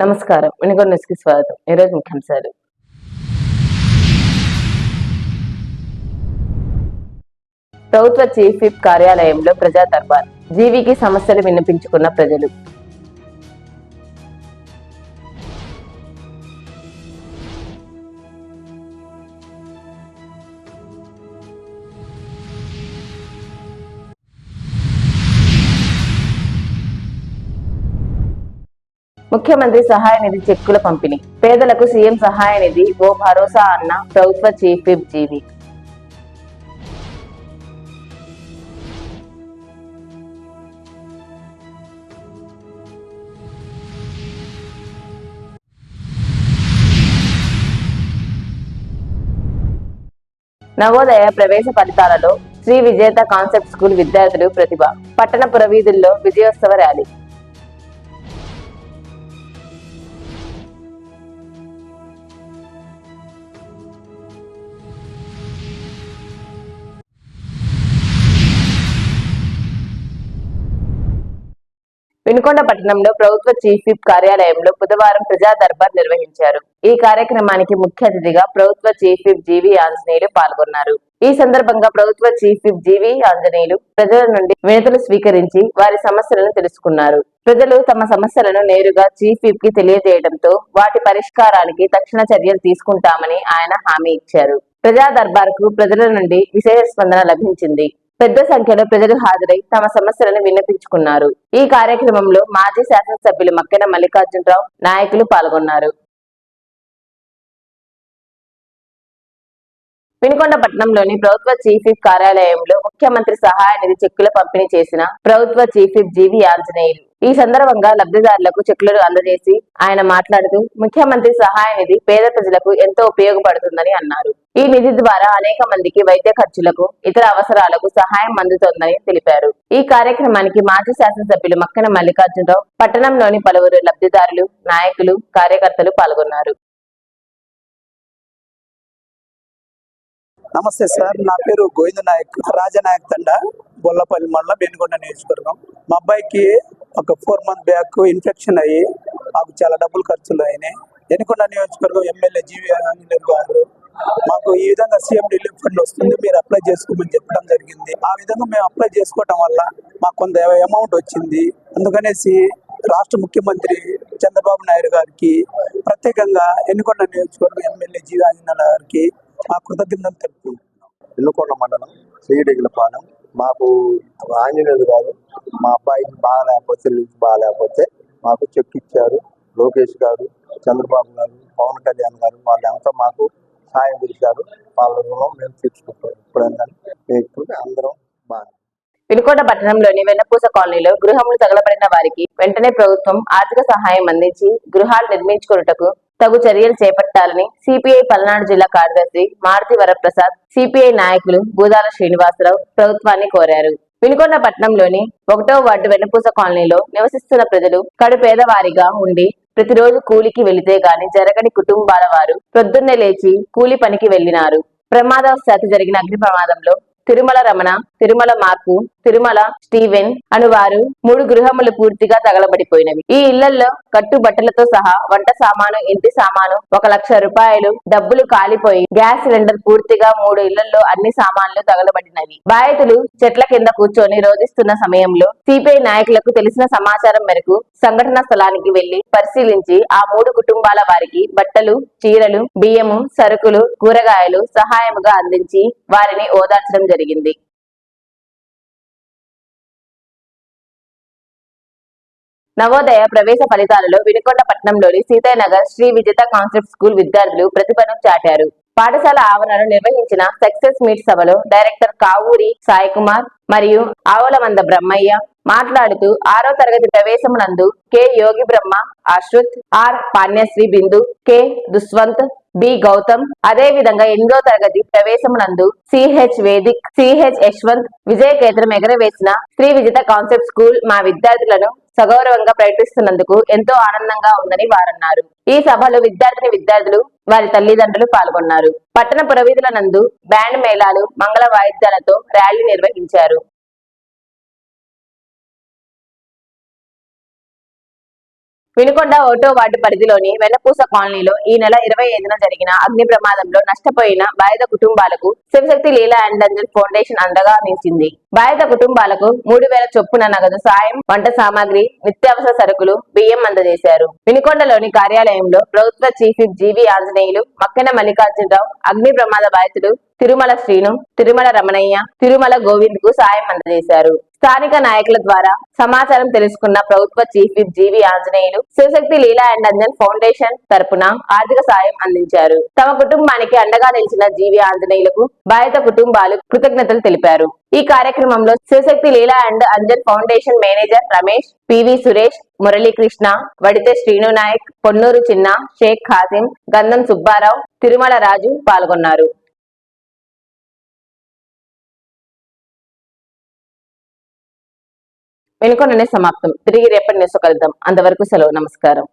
నమస్కారం. వినుగొండ న్యూస్కి స్వాగతం. ఈరోజు ముఖ్యాంశాలు ప్రభుత్వ చీఫ్ విప్ కార్యాలయంలో ప్రజా దర్బార్. జీవికి సమస్యలు విన్నపించుకున్న ప్రజలు. ముఖ్యమంత్రి సహాయ నిధి చెక్కుల పంపిణీ. పేదలకు సీఎం సహాయ నిధి ఓ భరోసా అన్న ప్రభుత్వ చీఫ్ విప్ జీవి. నవోదయ ప్రవేశ ఫలితాలలో శ్రీ విజేత కాన్సెప్ట్ స్కూల్ విద్యార్థులు ప్రతిభ. పట్టణ పురవీధుల్లో విజయోత్సవ ర్యాలీ. వినుకొండ పట్టణంలో ప్రభుత్వ చీఫ్ విప్ కార్యాలయంలో బుధవారం ప్రజా దర్బార్ నిర్వహించారు. ఈ కార్యక్రమానికి ముఖ్య అతిథిగా ప్రభుత్వ చీఫ్ విప్ జీవి ఆంజనేయులు పాల్గొన్నారు. ఈ సందర్భంగా ప్రభుత్వ చీఫ్ విప్ జీవి ఆంజనేయులు ప్రజల నుండి వినతులు స్వీకరించి వారి సమస్యలను తెలుసుకున్నారు. ప్రజలు తమ సమస్యలను నేరుగా చీఫ్ విప్కి తెలియజేయడంతో వాటి పరిష్కారానికి తక్షణ చర్యలు తీసుకుంటామని ఆయన హామీ ఇచ్చారు. ప్రజా దర్బార్కు ప్రజల నుండి విశేష స్పందన లభించింది. పెద్ద సంఖ్యలో ప్రజలు హాజరై తమ సమస్యలను విన్నపించుకున్నారు. ఈ కార్యక్రమంలో మాజీ శాసనసభ్యులు మక్కెన మల్లికార్జునరావు నాయకులు పాల్గొన్నారు. వినుకొండ పట్టణంలోని ప్రభుత్వ చీఫ్ విప్ కార్యాలయంలో ముఖ్యమంత్రి సహాయ నిధి చెక్కుల పంపిణీ చేసిన ప్రభుత్వ చీఫ్ విప్ జీవి ఆంజనేయులు. ఈ సందర్భంగా లబ్ధిదారులకు చెక్కులను అందజేసి ఆయన మాట్లాడుతూ ముఖ్యమంత్రి సహాయ నిధి పేద ప్రజలకు ఎంతో ఉపయోగపడుతుందని అన్నారు. ఈ నిధి ద్వారా అనేక మందికి వైద్య ఖర్చులకు ఇతర అవసరాలకు సహాయం అందుతోందని తెలిపారు. ఈ కార్యక్రమానికి మాజీ శాసనసభ్యులు మక్కన మల్లికార్జునరావు పట్టణంలోని పలువురు లబ్ధిదారులు నాయకులు కార్యకర్తలు పాల్గొన్నారు. నమస్తే సార్ నా పేరు గోవింద నాయక్ రాజనాయక్ తండ బొల్లపల్లి మండలం బెనుగొండ నియోజకవర్గం. మా అబ్బాయికి ఒక ఫోర్ మంత్ బ్యాక్ ఇన్ఫెక్షన్ అయ్యి మాకు చాలా డబ్బులు ఖర్చులు అయినాయి. ఎనుకొండ నియోజకవర్గం ఎమ్మెల్యే జీవి ఆంజనేయులు గారు మాకు ఈ విధంగా సీఎం రిలీఫ్ ఫండ్ వస్తుంది మీరు అప్లై చేసుకోమని చెప్పడం జరిగింది. ఆ విధంగా మేము అప్లై చేసుకోవడం వల్ల మాకు కొంత అమౌంట్ వచ్చింది. అందుకనేసి రాష్ట్ర ముఖ్యమంత్రి చంద్రబాబు నాయుడు గారికి ప్రత్యేకంగా ఎన్నుకొండ నియోజకవర్గం ఎమ్మెల్యే జీవి ఆంజనేయులు గారికి మా కృతజ్ఞతలు తెలుపుకుంటున్నాం. ఎల్లుకొండ మండలం శ్రీడిగిలపాలెం మాకు ఆంజనేయులు గారు మా అబ్బాయికి బాగా లేకపోతే లింక్ బాగా లేకపోతే మాకు చెక్ ఇచ్చారు. లోకేష్ గారు చంద్రబాబు గారు పవన్ కళ్యాణ్ గారు వాళ్ళంతా మాకు సాయం చేశారు. వాళ్ళ రుణం మేము తీర్చుకుంటాం. ఇప్పుడైనా మీకు అందరం బాగా. వినుకొండ పట్టణంలోని వెన్నపూస కాలనీలో గృహములు తగలబడిన వారికి వెంటనే ప్రభుత్వం ఆర్థిక సహాయం అందించి గృహాలు నిర్మించుకొనుటకు తగు చర్యలు చేపట్టాలని సిపిఐ పల్నాడు జిల్లా కార్యదర్శి మారుతి వరప్రసాద్ సిపిఐ నాయకులు బూదాల శ్రీనివాసరావు ప్రభుత్వాన్ని కోరారు. వినుకొండ పట్టణంలోని ఒకటో వార్డు వెన్నపూస కాలనీలో నివసిస్తున్న ప్రజలు కడు పేదవారిగా ఉండి ప్రతిరోజు కూలికి వెళితే గాని జరగని కుటుంబాల వారు ప్రొద్దున్నే లేచి కూలి పనికి వెళ్ళినారు ప్రమాదవశాత్తు జరిగిన అగ్ని ప్రమాదంలో తిరుమల రమణ తిరుమల మాకు తిరుమల స్టీవెన్ అను వారు మూడు గృహములు పూర్తిగా తగలబడిపోయినవి. ఈ ఇళ్ళలో కట్టు బట్టలతో సహా వంట సామాను ఇంటి సామాను ఒక లక్ష రూపాయలు డబ్బులు కాలిపోయి గ్యాస్ సిలిండర్ పూర్తిగా మూడు ఇళ్ళలో అన్ని సామాన్లు తగలబడినవి. బాధితులు చెట్ల కింద కూర్చొని రోధిస్తున్న సమయంలో సిపిఐ నాయకులకు తెలిసిన సమాచారం మేరకు సంఘటన స్థలానికి వెళ్ళి పరిశీలించి ఆ మూడు కుటుంబాల వారికి బట్టలు చీరలు బియ్యము సరుకులు కూరగాయలు సహాయముగా అందించి వారిని ఓదార్చడం జరిగింది. నవోదయ ప్రవేశ ఫలితాలలో వినుకొండ పట్టణంలోని సీతయ్య నగర్ శ్రీ విజేత కాన్సెప్ట్ స్కూల్ విద్యార్థులు ప్రతిభను చాటారు. పాఠశాల ఆవరణను నిర్వహించిన సక్సెస్ మీట్ సభలో డైరెక్టర్ కావూరి సాయి కుమార్ మరియు ఆవలమంద బ్రహ్మయ్య మాట్లాడుతూ ఆరో తరగతి ప్రవేశమునందు K Yogi Brahma Ashruth R Panyasri Bindu K Dushyanth B Gautam. అదే విధంగా ఎనిమిదో తరగతి ప్రవేశమునందు సిహెచ్ వేదిక్ సిహెచ్ యశ్వంత్ విజయ కేంద్రం ఎగరవేసిన శ్రీ విజిత కాన్సెప్ట్ స్కూల్ మా విద్యార్థులను సగౌరవంగా ప్రకటిస్తున్నందుకు ఎంతో ఆనందంగా ఉందని వారన్నారు. ఈ సభలో విద్యార్థిని విద్యార్థులు వారి తల్లిదండ్రులు పాల్గొన్నారు. పట్టణ పురవీధుల నందు బ్యాండ్ మేళాలు మంగళ వాయిద్యాలతో ర్యాలీ నిర్వహించారు. వినుకొండ ఓటో వార్డు పరిధిలోని వెన్నపూస కాలనీలో ఈ నెల ఇరవై ఐదున జరిగిన అగ్ని ప్రమాదంలో నష్టపోయిన బాధిత కుటుంబాలకు శివశక్తి లీలా అండ్ అంజల్ ఫౌండేషన్ అండగా నిలిచింది. బాధిత కుటుంబాలకు మూడు వేల చొప్పున నగదు సాయం వంట సామాగ్రి నిత్యావసర సరుకులు బియ్యం అందజేశారు. వినుకొండలోని కార్యాలయంలో ప్రభుత్వ chief G V Anjaneyulu Makkena Mallikarjunarao అగ్ని ప్రమాద బాధితుడు తిరుమల శ్రీను తిరుమల రమణయ్య తిరుమల గోవింద్కు సాయం అందజేశారు. స్థానిక నాయకుల ద్వారా సమాచారం తెలుసుకున్న ప్రభుత్వ chief whip G V Anjaneyulu Shivashakti Leela and Anjan foundation తరపున ఆర్థిక సాయం అందించారు. తమ కుటుంబానికి అండగా నిలిచిన జీవి ఆంజనేయులకు బాధిత కుటుంబాలు కృతజ్ఞతలు తెలిపారు. ఈ కార్యక్రమంలో Shivashakti Leela and Anjan foundation manager Ramesh PV Suresh Muralikrishna Vadithe Srinu Naik Ponnuru Chinna Sheikh Khasim గంధం సుబ్బారావు తిరుమల రాజు పాల్గొన్నారు. వెనుకొండనే సమాప్తం. తిరిగి రేపటి న్యూస్ కలుద్దాం అంతవరకు సెలవు. నమస్కారం.